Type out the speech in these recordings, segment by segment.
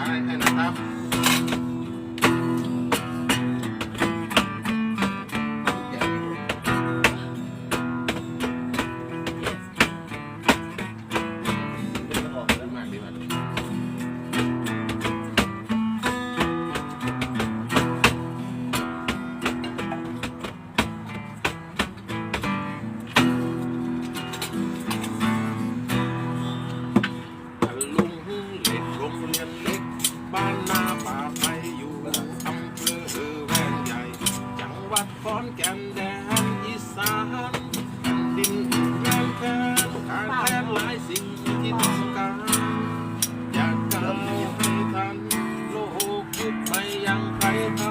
มาให้นะครับ บ้านนาป่าไผ่อยู่อำเภอแวงใหญ่ จังหวัดขอนแก่นแดนอีสานแผ่นดินแรงแค้นขาดแคลนหลายสิ่งที่ต้องการอยากก้าวให้ทันโลกยุบไปยังใครเ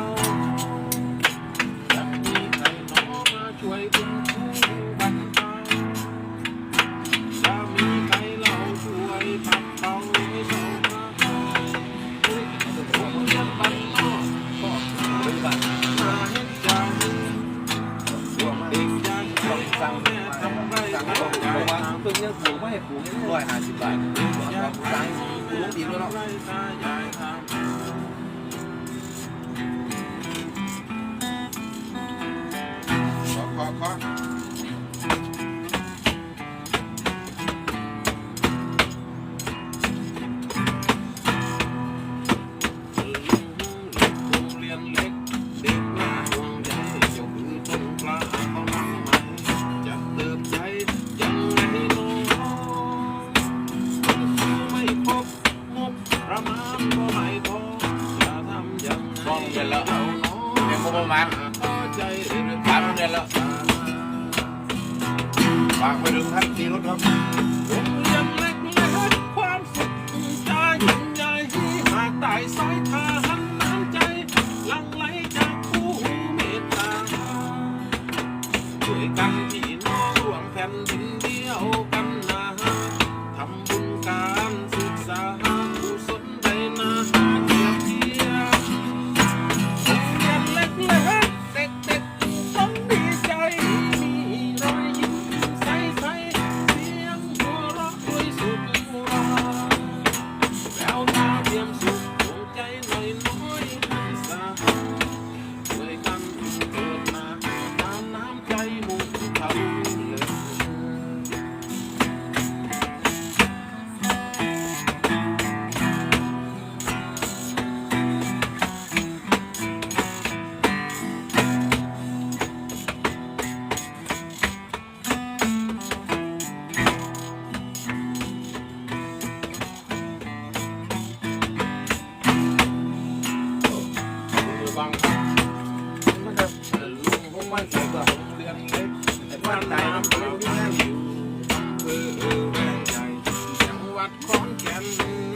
ให้ปลูกร้อยห้าสิบบาทอยากสั่ให้งพ่อปลูแม่กดีแล้วทำไรเนาะ เรียนประมารือสามเดือนแล้วฝากไปถึงท่านตีรถครับโรงเรียนเล็กเล็กความสุขใจยิ่งใหญ่หากได้สายทานน้ำใจหลังไหลจากผู้เมตตาช่วยกันพี่น้องร่วมแผ่นดินเดียวกัน you.